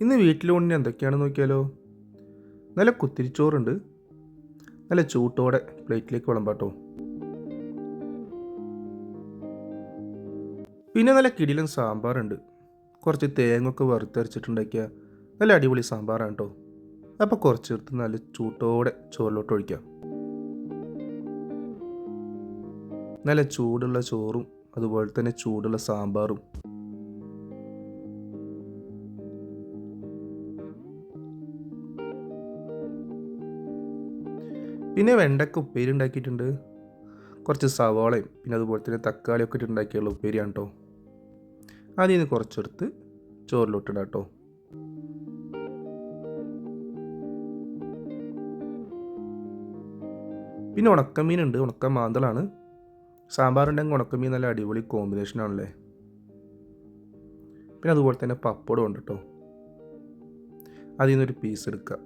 ഇന്ന് വീട്ടിലൂണിന് എന്തൊക്കെയാണ് നോക്കിയാലോ? നല്ല കുത്തിരിച്ചോറുണ്ട്. നല്ല ചൂട്ടോടെ പ്ലേറ്റിലേക്ക് വിളമ്പാട്ടോ. പിന്നെ നല്ല കിടിലൻ സാമ്പാറുണ്ട്. കുറച്ച് തേങ്ങൊക്കെ വറുത്തരച്ചിട്ടുണ്ടാക്കിയ നല്ല അടിപൊളി സാമ്പാറാണ് കേട്ടോ അപ്പോൾ കുറച്ച് എടുത്ത് നല്ല ചൂട്ടോടെ ചോറിലോട്ട് ഒഴിക്കാം. നല്ല ചൂടുള്ള ചോറും അതുപോലെ തന്നെ ചൂടുള്ള സാമ്പാറും. പിന്നെ വെണ്ടക്ക ഉപ്പേരി ഉണ്ടാക്കിയിട്ടുണ്ട്. കുറച്ച് സവാളയും പിന്നെ അതുപോലെ തന്നെ തക്കാളിയൊക്കെ ഇട്ട് ഉണ്ടാക്കിയുള്ള ഉപ്പേരിയാണ് കേട്ടോ അതിൽ നിന്ന് കുറച്ചെടുത്ത് ചോറിലോട്ടിടാം കേട്ടോ പിന്നെ ഉണക്കമീനുണ്ട് ഉണക്ക മാന്തളാണ്. സാമ്പാറുണ്ടെങ്കിൽ ഉണക്കമീൻ നല്ല അടിപൊളി കോമ്പിനേഷൻ ആണല്ലേ? പിന്നെ അതുപോലെ തന്നെ പപ്പടം ഉണ്ട് കേട്ടോ അതിൽ നിന്നൊരു പീസ് എടുക്കുക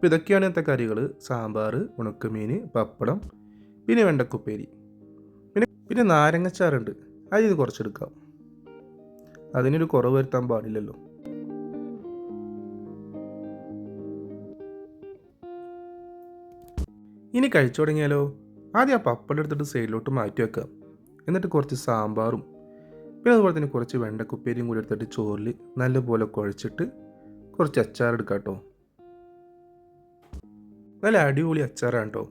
അപ്പോൾ ഇതൊക്കെയാണ് ഇന്നത്തെ കറികൾ. സാമ്പാർ ഉണക്കമീൻ പപ്പടം പിന്നെ വെണ്ടക്കുപ്പേരി. പിന്നെ പിന്നെ നാരങ്ങച്ചാറുണ്ട്. അതിൽ നിന്ന് കുറച്ചെടുക്കാം. അതിനൊരു കുറവ് വരുത്താൻ പാടില്ലല്ലോ. ഇനി കഴിച്ചു തുടങ്ങിയാലോ? ആദ്യം ആ പപ്പടം എടുത്തിട്ട് സൈഡിലോട്ട് മാറ്റി വെക്കാം. എന്നിട്ട് കുറച്ച് സാമ്പാറും പിന്നെ അതുപോലെ തന്നെ കുറച്ച് വെണ്ടക്കുപ്പേരിയും കൂടി എടുത്തിട്ട് ചോറിൽ നല്ലപോലെ കുഴച്ചിട്ട് കുറച്ച് അച്ചാർ എടുക്കാം കേട്ടോ. നല്ല അടിപൊളി അച്ചാറാണ് കേട്ടോ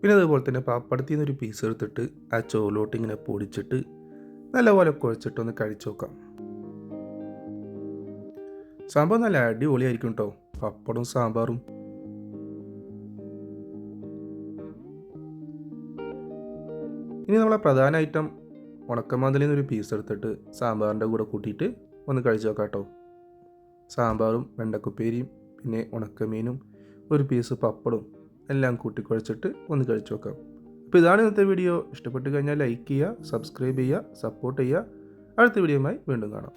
പിന്നെ അതുപോലെ തന്നെ പാപ്പടത്തിൽ നിന്നൊരു പീസ് എടുത്തിട്ട് ആ ചോറിലോട്ട് ഇങ്ങനെ പൊടിച്ചിട്ട് നല്ലപോലെ കുഴച്ചിട്ട് ഒന്ന് കഴിച്ചു നോക്കാം. സംഭവം നല്ല അടിപൊളിയായിരിക്കും കേട്ടോ പപ്പടവും സാമ്പാറും. ഇനി നമ്മളെ പ്രധാന ഐറ്റം ഉണക്കമാന്തലിൽ നിന്നൊരു പീസ് എടുത്തിട്ട് സാമ്പാറിന്റെ കൂടെ കൂട്ടിയിട്ട് ഒന്ന് കഴിച്ചു നോക്കാം കേട്ടോ സാമ്പാറും വെണ്ടക്കുപ്പേരിയും പിന്നെ ഉണക്കമീനും ഒരു പീസ് പപ്പടും എല്ലാം കൂട്ടി കുഴച്ചിട്ട് ഒന്ന് കഴിച്ചു വെക്കാം അപ്പോൾ ഇതാണ് ഇന്നത്തെ വീഡിയോ ഇഷ്ടപ്പെട്ട് കഴിഞ്ഞാൽ ലൈക്ക് ചെയ്യുക സബ്സ്ക്രൈബ് ചെയ്യുക സപ്പോർട്ട് ചെയ്യുക. അടുത്ത വീഡിയോയുമായി വീണ്ടും കാണാം.